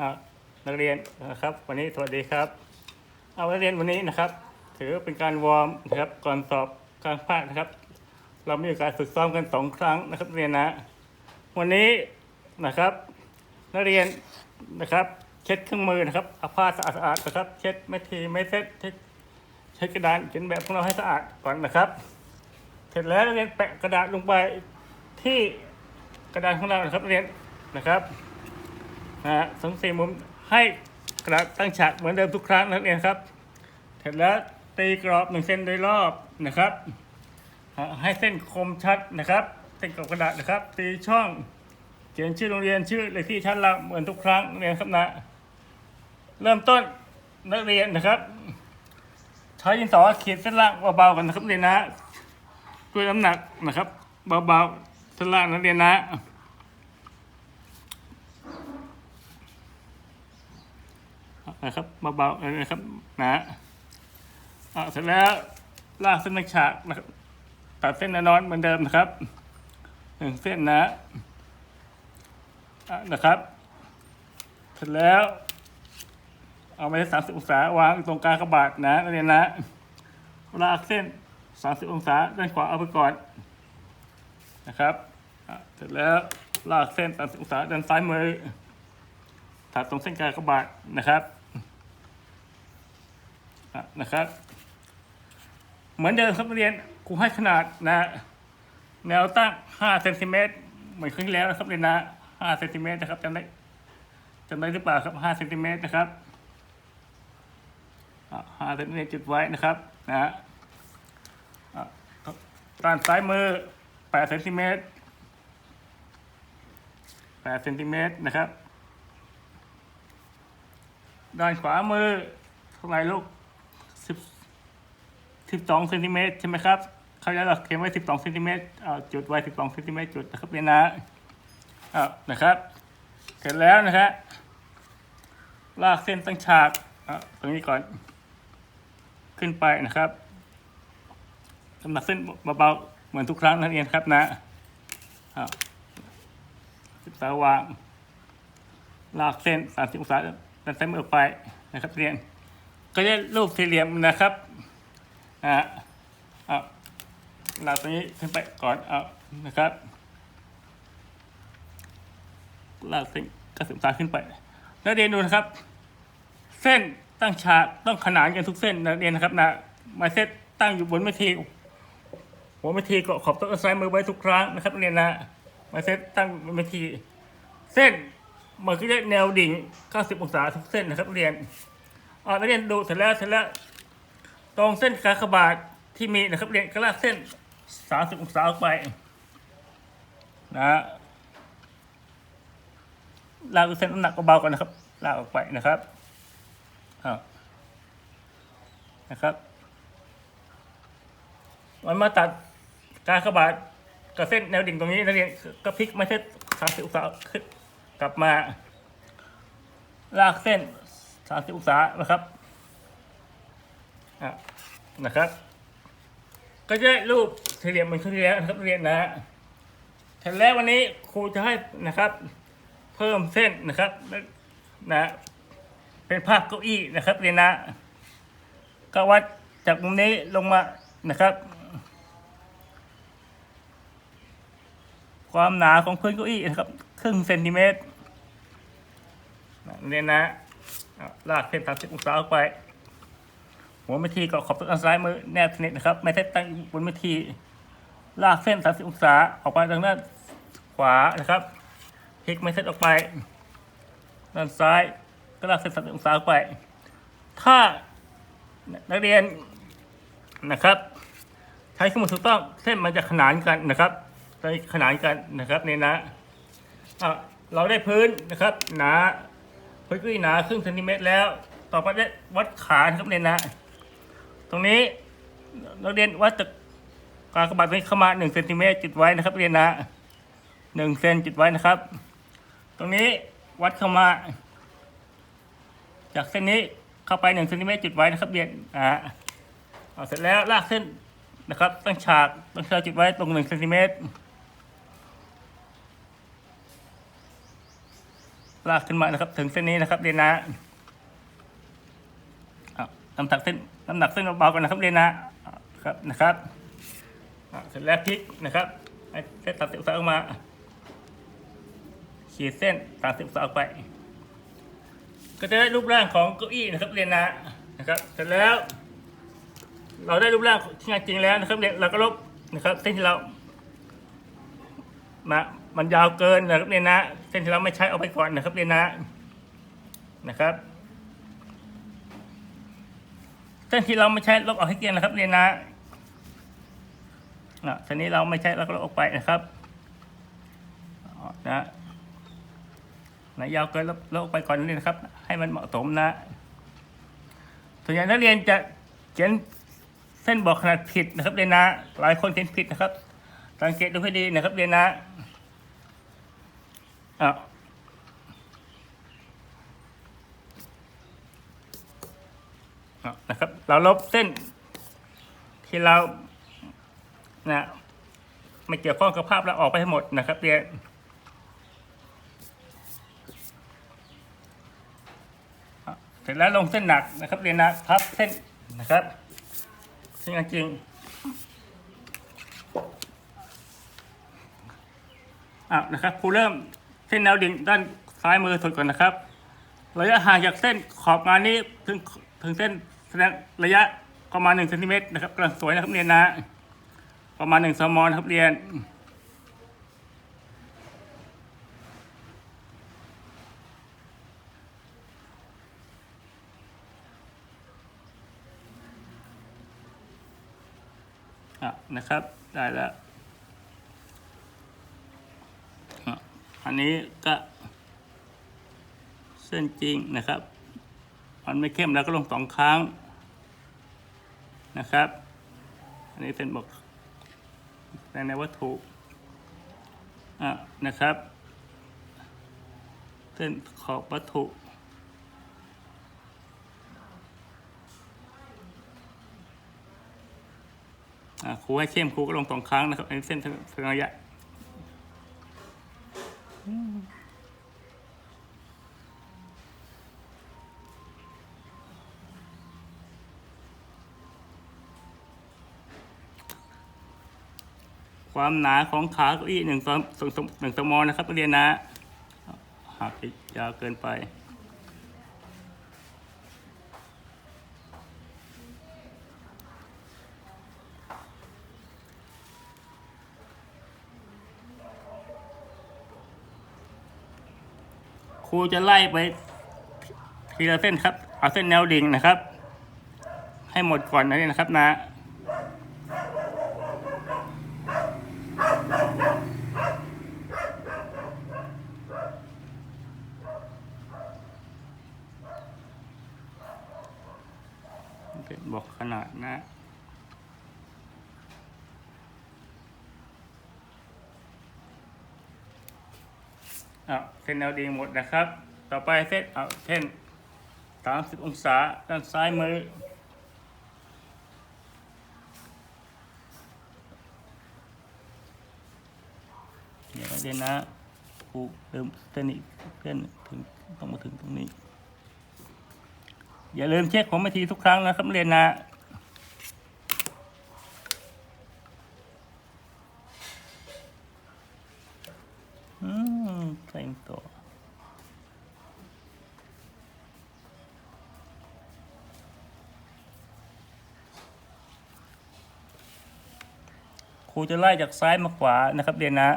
อานักเรียนนะครับ วันนี้สวัสดีครับ เอานักเรียนวันนี้นะครับ ถือเป็นการวอร์มนะครับก่อนสอบการภาคนะครับ เรามีการฝึกซ้อมกันสองครั้งนะครับเรียนนะ วันนี้นะครับ นักเรียนนะครับ เช็ดเครื่องมือนะครับเอาผ้าสะอาดๆนะครับ เช็ดไม่ทีไม่เซ็ตเช็ดเช็ดกระดานเขียนแบบของเราให้สะอาดก่อนนะครับ เสร็จแล้วนักเรียนแปะกระดาษลงไปที่กระดานของเรานะครับเรียนนะครับ นะฮะสองสี่มุมให้กระตั้งฉากเหมือนเดิมทุกครั้งนักเรียนครับ เสร็จแล้วตีกรอบหนึ่งเส้นโดยรอบนะครับ ให้เส้นคมชัดนะครับเส้นกับกระดาษนะครับ ตีช่องเขียนชื่อโรงเรียนชื่อเลขที่ชั้นเราเหมือนทุกครั้งเรียนครับนะเริ่มต้นนักเรียนนะครับใช้ดินสอขีดเส้นล่างเบาๆกันนะครับเรียนนะด้วยน้ำหนักนะครับเบาๆเส้นล่างนักเรียนนะ นะครับเบาๆนะครับนะอะเสร็จแล้วลากเส้นนักฉากนะครับตัดเส้นแนวนอนเหมือนเดิมนะครับหนึ่งเส้นนะอะนะครับ เสร็จแล้ว เอาไปสามสิบองศาวางตรงกลางกระบาดนะนักเรียนนะลากเส้นสามสิบองศาด้านขวาเอาไปก่อนนะครับเสร็จแล้วลากเส้นสามสิบองศาด้านซ้ายมือถัดตรงเส้นกลางกระบาดนะครับ นะครับ เหมือนเดิมครับเรียนครูให้ขนาดนะแนวตั้งห้าเซนติเมตรเหมือนครั้งแล้วนะครับเรียนนะห้าเซนติเมตรนะครับจำได้จำได้หรือเปล่าครับห้าเซนติเมตรนะครับอะห้าเซนติเมตรจุดไว้นะครับนะด้านซ้ายมือ8เซนติเมตร8เซนติเมตรนะครับ ด้านขวามือเท่าไหร่ลูก 12เซนติเมตรใช่ไหมครับเขาจะเราเขียนไว้ 12เซนติเมตรเอาจุดไว้ 12เซนติเมตรจุดนะครับเรียนนะเอานะครับ เสร็จแล้วนะครับลากเส้นตั้งฉากอะตรงนี้ก่อน ขึ้นไปนะครับสำหรับเส้นเบาๆเหมือนทุกครั้งนักเรียนครับนะสิบสาวางลากเส้นสามสิบองศาด้านซ้ายมือออกไปนะครับเรียน ก็ได้รูปสี่เหลี่ยมนะครับ อ่าเอาลาตรงนี้ขึ้นไปก่อนเอานะครับลากเส้นกระสิบองศาขึ้นไป นักเรียนดูนะครับ เส้นตั้งฉากต้องขนานกันทุกเส้นนักเรียนนะครับนะมาเส้นตั้งอยู่บนเวทีหัวเวทีก็ขอบต๊ะซ้ายมือไว้ทุกครั้งนะครับนักเรียนนะมาเซตตั้งบนเวที เส้นมันก็จะแนวดิ่ง 90 องศาทุกเส้นนะครับนักเรียนอ่านักเรียนดูเสร็จแล้วเสร็จแล้ว ตรงเส้นกากบาทที่มีนะครับเรียนก็ลากเส้น 30 องศาออกไปนะฮะลากเส้นน้ำหนักเบาก่อนนะครับ ลากออกไปนะครับอ่านะครับมันมาตัดการขบาดกับเส้นแนวดิ่งตรงนี้นักเรียนก็พลิกมาเส้นสามสิบองศาขึ้นกลับมา ลากเส้นสามสิบองศานะครับ อะนะครับ ก็จะรูปสี่เหลี่ยมเหมือนครั้งที่แล้วนะครับเรียนนะแต่แล้ววันนี้ครูจะให้นะครับ เพิ่มเส้นนะครับนะ เป็นภาพเก้าอี้นะครับ เรียนนะ ก็วัดจากมุมนี้ลงมานะครับ ความหนาของพื้นเก้าอี้นะครับ ครึ่งเซนติเมตรเนี่ยนนะลากเส้นสามสิบองศาออกไป หัวเมทีก็ขอบต้นซ้ายมือแนบสนิทนะครับ ไม่ใช่ตั้งบนเมทีลากเส้นสามสิบองศาออกไปทางด้านขวานะครับพลิกไม่เส้นออกไป ด้านซ้ายก็ลากเส้นสามสิบองศาออกไป ถ้านักเรียนนะครับ ใช้เครื่องมือถูกต้องเส้นมันจะขนานกันนะครับจะขนานกันนะครับเนี่ยนะอะเราได้พื้นนะครับหนาพื้นกุ้ยหนาครึ่งเซนติเมตรแล้ว ต่อไปได้วัดขานะครับเนี่ยนะ ตรงนี้เราเรียนวัดจากกากบาทนี้เข้ามาหนึ่งเซนติเมตรจุดไว้นะครับเรียนนะหนึ่งเซนจุดไว้นะครับ ตรงนี้วัดเข้ามา จากเส้นนี้เข้าไปหนึ่งเซนติเมตรจุดไว้นะครับเรียนอ่าเอาเสร็จแล้วลากเส้นนะครับ ตั้งฉากตั้งฉากจุดไว้ตรงหนึ่งเซนติเมตรลากขึ้นมานะครับ ถึงเส้นนี้นะครับเรียนนะอะน้ำหนักเส้นน้ำหนักเส้นเบาๆกันนะครับเรียนนะครับนะครับเสร็จแล้วพลิกนะครับให้เส้นตัดสิบองศาออกมา ขีดเส้นสามสิบองศาออกไป ก็จะได้รูปร่างของเก้าอี้นะครับเรียนนะนะครับ เสร็จแล้ว เราได้รูปร่างที่งานจริงแล้วนะครับเรียนเราก็ลบนะครับ เส้นที่เรามามันยาวเกินนะครับเรียนนะ เส้นที่เราไม่ใช้เอาไปก่อนนะครับเรียนนะนะครับ เส้นที่เราไม่ใช้ลบออกให้เกลียนนะครับเรียนนะอะเส้นนี้เราไม่ใช้เราก็ลบออกไปนะครับนะนะยาวเกินลบลบออกไปก่อนนี่นะครับ ให้มันเหมาะสมนะส่วนใหญ่นักเรียนจะเขียนเส้นบอกขนาดผิดนะครับเรียนนะ หลายคนเขียนผิดนะครับ สังเกตดูให้ดีนะครับเรียนนะอะอะ นะครับ เราลบเส้น ที่เรานะไม่เกี่ยวข้องกับภาพเราออกไปให้หมดนะครับเรียนเสร็จแล้วลงเส้นหนักนะครับ เรียนนะพับเส้นนะครับเส้นจริงอะนะครับครูเริ่มเส้นแนวดิ่งด้านซ้ายมือสุดก่อนนะครับระยะห่างจากเส้นขอบงานนี้ถึงถึงเส้น แสดงระยะประมาณหนึ่งเซนติเมตรนะครับกำลังสวยนะครับเรียนนะ ประมาณหนึ่งสมอนะครับเรียนอะนะครับ ได้แล้วอะอันนี้ก็เส้นจริงนะครับ มันไม่เข้มแล้วก็ลงสองครั้ง นะครับ อันนี้เป็นบอกในในวัตถุอะนะครับเส้นขอบวัตถุครูให้เข้มครูก็ลงสองครั้งนะครับอันนี้เส้นทางระยะ ความหนาของขาเก้าอี้หนึ่งสองหนึ่งสมอนะครับเรียนนะหากยาวเกินไป ครูจะไล่ไปทีละเส้นครับ เอาเส้นแนวดิ่งนะครับ ให้หมดก่อนนะนี่นะครับนะ เป็นบอกขนาดนะ อะเส้ นแนวดีหมดนะครับ ต่อไปเส้นเอาเส้นสามสิบองศาด้านซ้ายมือ เดี๋ยวเดี๋ยวนะครูเริ่มเส้นนี้เส้นถึงต้องมาถึงตรงนี้ อย่าลืมเช็คผมมาทีทุกครั้งนะครับเรียนนะ ครูจะไล่จากซ้ายมาขวานะครับเรียนนะ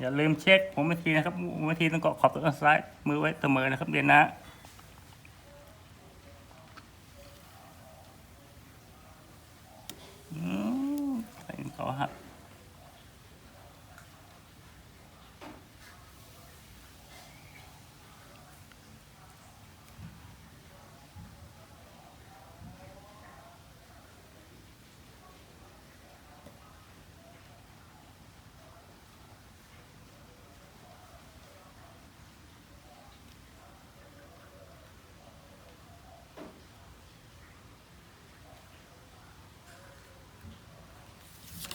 อย่าลืมเช็คผมวิธีนะครับผมวิธีต้องเกาะขอบตัวซ้ายมือไว้เสมอนะครับเรียนนะอืมใส่เขาหัก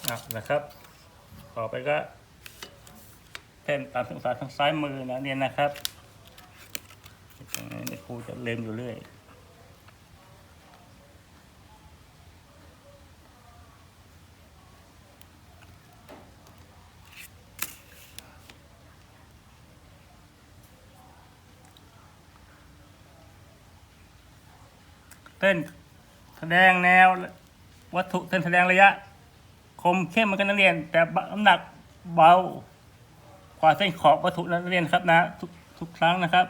อะนะครับ ต่อไปก็เส้นตามองศาทางซ้ายมือนะเนี่ยนะครับตรงนี้ครูจะเล็มอยู่เรื่อยเส้นแสดงแนววัตถุเส้นแสดงระยะ มเข้มเหมือนกันนักเรียน แต่น้ำหนักเบากว่าเส้นขอบวัตถุนักเรียนครับนะ ทุกทุกครั้งนะครับ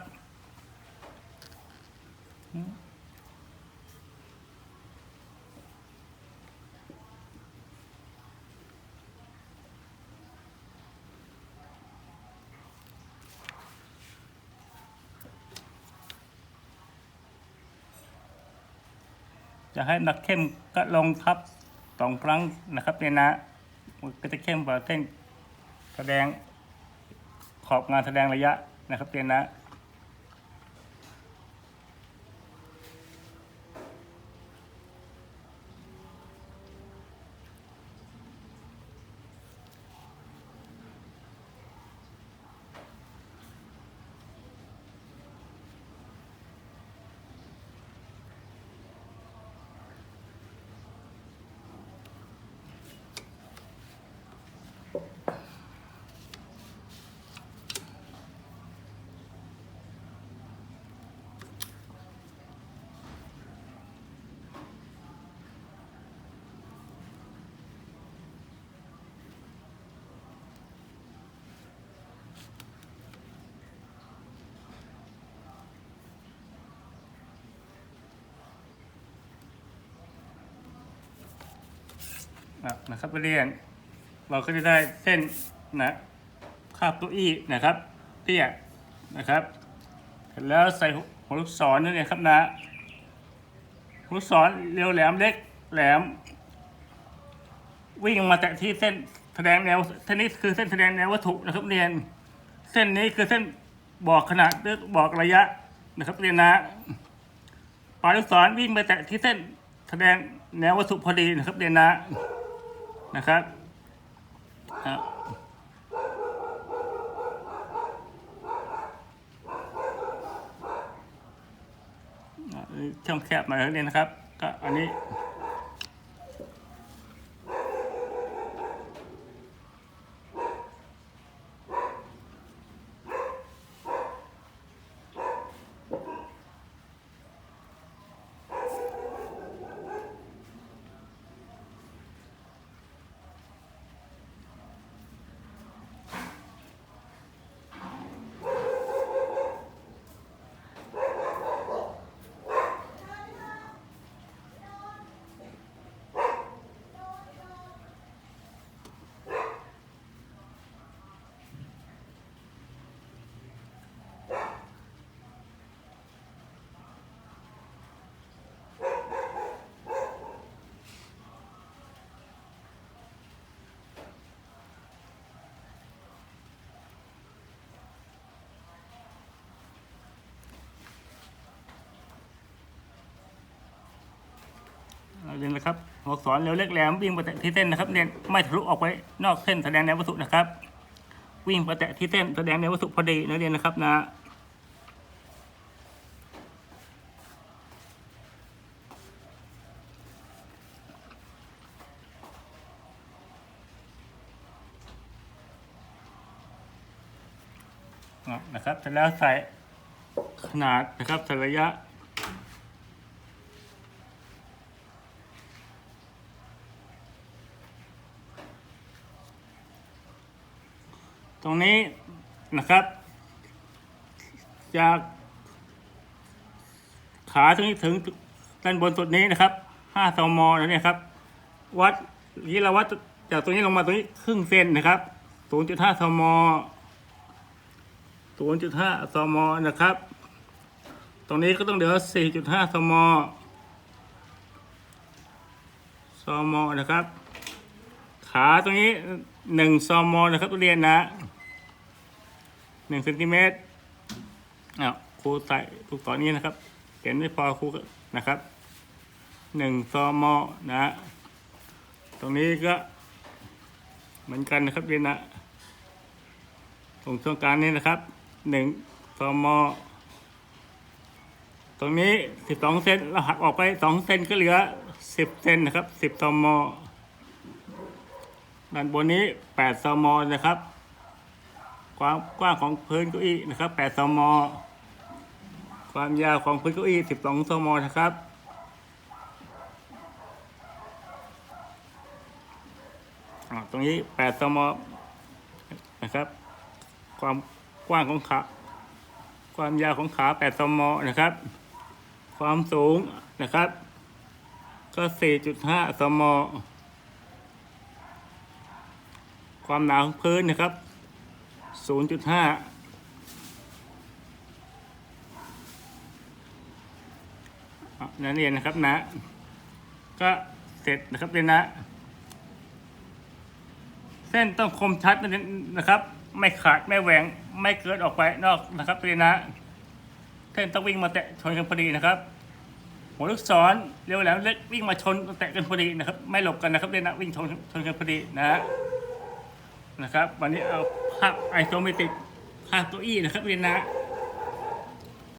จะให้หนักเข้มก็ลงทับ สองครั้งนะครับเนี่ยนะมันก็จะเข้มกว่าเส้นแสดงขอบงานแสดงระยะนะครับเนี่ยนะ นะครับเรียนเราก็จะได้เส้นนะคาบเก้อี้นะครับเตี้ยนะครับเสร็จแล้วใส่หัวลูกศรนั่นเองครับนะหัวลูกศรเรียวแหลมเล็กแหลม วิ่งมาแตะที่เส้นแสดงแนวเส้นนี้คือเส้นแสดงแนววัตถุนะครับเรียน เส้นนี้คือเส้นบอกขนาดหรือบอกระยะนะครับเรียนนะปลายลูกศรวิ่งไปแตะที่เส้นแสดงแนววัตถุพอดีนะครับเรียนนะ นะครับครับช่องแคบมาแล้วเนี่ยนะครับ ก็อันนี้ เรียนนะครับหัวศรเร็วเล็กแหลมวิ่งไปแตะที่เส้นนะครับเรียนไม่ทะลุออกไปนอกเส้นแสดงแนววัตถุนะครับ วิ่งไปแตะที่เส้นแสดงแนววัตถุพอดีนะเรียนนะครับนะอะนะครับเสร็จแล้วใส่ขนาดนะครับใส่ระยะ ตรงนี้นะครับ จาก ขาตรงนี้ถึงด้านบนสุดนี้นะครับห้าสมนะเนี่ยครับ วัดนี้เราวัดจากตรงนี้ลงมาตรงนี้ครึ่งเซนนะครับ0.5ซม0.5ซมนะครับ ตรงนี้ก็ต้องเหลือ4.5ซมซมนะครับ ขาตรงนี้1ซมนะครับตัวเรียนนะ 1เซนติเมตรอ้าวครูใส่ถูกต่อนี้นะครับเขียนไม่พอครูนะครับ1ซมนะตรงนี้ก็เหมือนกันนะครับเรียนนะตรงช่วงกลางนี้นะครับหนึ่งซมตรงนี้สิบสองเซนเราหักออกไปสองเซนก็เหลือสิบเซนนะครับสิบซมด้านบนนี้แปดซมนะครับ ความกว้างของพื้นเก้าอี้นะครับแปดซมความยาวของพื้นเก้าอี้สิบสองซมนะครับ ตรงนี้แปดซมนะครับ ความกว้างของขาความยาวของขาแปดซมนะครับ ความสูงนะครับ ก็สี่จุดห้าซมความหนาของพื้นนะครับ ศูนย์จุดห้านักเรียนะครับนะ ก็เสร็จนะครับเรียนนะ เส้นต้องคมชัดนะครับ ไม่ขาดไม่แหวงไม่เกิดออกไปนอกนะครับตัวนี้นะ เส้นต้องวิ่งมาแตะชนกันพอดีนะครับ หัวลูกศรเร็วแหลมเล็กวิ่งมาชนแตะกันพอดีนะครับ ไม่หลบกันนะครับเรียนนะวิ่งชนชนกันพอดีนะฮะ นะครับ วันนี้เอาภาพไอโซเมตริกภาพตู้อี้นะครับเรียนนะ